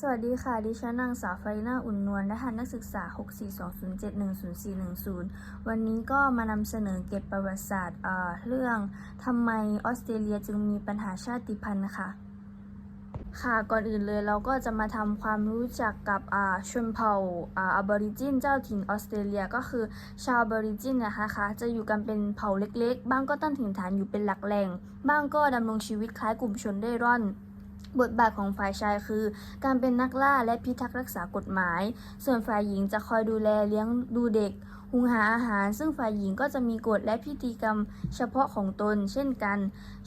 สวัสดีค่ะ ดิฉันนางสาวฟาริน่าอุ่นนวลรหัสนักศึกษา 64207100410 วันนี้ก็มานำเสนอเกร็ดประวัติศาสตร์เรื่องทำไมออสเตรเลียจึงมีปัญหาชาติพันธุ์นะคะค่ะก่อนอื่นเลยเราก็จะมาทำความรู้จักกับชนเผ่าอาบอริจินเจ้าถิ่นออสเตรเลียก็คือชาวอบอริจินนะคะคะจะอยู่กันเป็นเผ่าเล็กๆ บ้างก็ตั้งถิ่นฐานอยู่เป็นหลักแหล่ง บ้างก็ดำรงชีวิตคล้ายกลุ่มชนเร่ร่อน บทบาทของฝ่ายชายคือ การเป็นนักล่าและพิทักษ์รักษากฎหมาย ส่วนฝ่ายหญิงจะคอยดูแลเลี้ยงดูเด็ก หุงหาอาหาร ซึ่งฝ่ายหญิงก็จะมีกฎและพิธีกรรมเฉพาะของตน เช่นกัน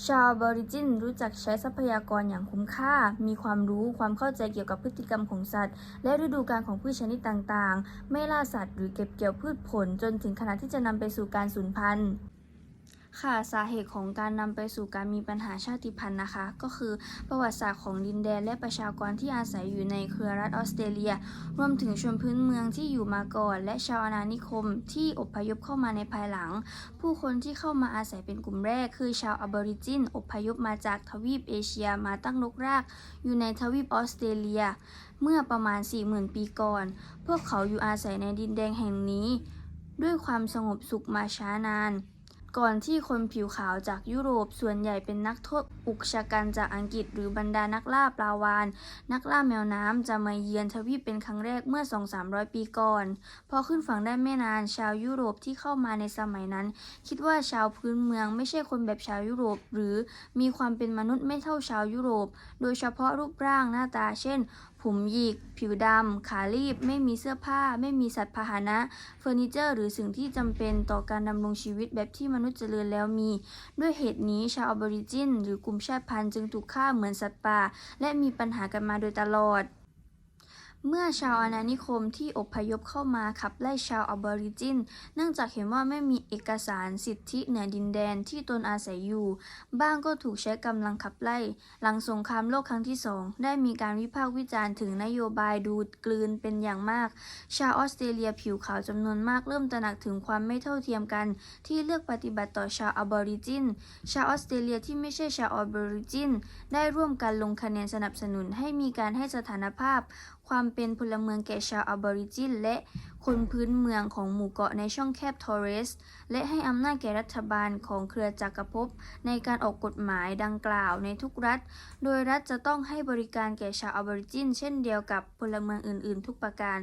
ชาวบริจินรู้จักใช้ทรัพยากรอย่างคุ้มค่า มีความรู้ความเข้าใจเกี่ยวกับพฤติกรรมของสัตว์ และฤดูกาลของพืชชนิดต่างๆ ไม่ล่าสัตว์หรือเก็บเกี่ยวพืชผลจนถึงขนาดที่จะนำไปสู่การสูญพันธุ์ ค่ะสาเหตุของการนำไปสู่การมีปัญหาชาติพันธุ์นะคะ ก็คือประวัติศาสตร์ของดินแดนและประชากรที่อาศัยอยู่ในเครือรัฐออสเตรเลีย รวมถึงชนพื้นเมืองที่อยู่มาก่อน และชาวอาณานิคมที่อพยพเข้ามาในภายหลัง ผู้คนที่เข้ามาอาศัยเป็นกลุ่มแรก คือชาวอบอริจินอพยพมาจากทวีปเอเชียมาตั้งรกราก อยู่ในทวีปออสเตรเลีย เมื่อประมาณ 40,000 ปีก่อน พวกเขาอยู่อาศัยในดินแดนแห่งนี้ ด้วยความสงบสุขมาช้านาน ก่อนที่คนผิวขาวจากยุโรปส่วนใหญ่เป็นนักโทษอุกชะกันจากอังกฤษหรือบรรดานักล่าปลาวาน นักล่าแมวน้ำจะมาเยือนทวีปเป็นครั้งแรกเมื่อ 2-300 ปีก่อน พอขึ้นฝั่งได้ไม่นานชาวยุโรปที่เข้ามาในสมัยนั้น คิดว่าชาวพื้นเมืองไม่ใช่คนแบบชาวยุโรป หรือมีความเป็นมนุษย์ไม่เท่าชาวยุโรป โดยเฉพาะรูปร่างหน้าตา เช่นผมหยิก ผิวดำ ขาลีบ ไม่มีเสื้อผ้า ไม่มีสัตว์พาหนะ เฟอร์นิเจอร์ หรือสิ่งที่จำเป็นต่อการดำรงชีวิตแบบที่มนุษย์เจริญแล้วมี ด้วยเหตุนี้ชาวอบอริจิน หรือกลุ่มชาติพันธุ์จึงถูกฆ่าเหมือนสัตว์ป่า และมีปัญหากันมาโดยตลอด เมื่อชาวอาณานิคมที่อพยพเข้ามาขับไล่ชาวอบอริจิน เนื่องจากเห็นว่าไม่มีเอกสารสิทธิเหนือดินแดนที่ตนอาศัยอยู่ บ้างก็ถูกใช้กำลังขับไล่ หลังสงครามโลกครั้งที่สองได้มีการวิพากษ์วิจารณ์ถึงนโยบายดูดกลืนเป็นอย่างมาก ชาวออสเตรเลียผิวขาวจำนวนมากเริ่มตระหนักถึงความไม่เท่าเทียมกัน ที่เลือกปฏิบัติต่อชาวอบอริจิน ชาวออสเตรเลียที่ไม่ใช่ชาวอบอริจิน ได้ร่วมกันลงคะแนนสนับสนุนให้มีการให้สถานภาพ ความเป็นพลเมืองแก่ชาวอบอริจินและคนพื้นเมืองของหมู่เกาะในช่องแคบทอร์เรส และให้อำนาจแก่รัฐบาลของเครือจักรภพในการออกกฎหมายดังกล่าวในทุกรัฐ โดยรัฐจะต้องให้บริการแก่ชาวอบอริจิน เช่นเดียวกับพลเมืองอื่น ๆ ทุกประการ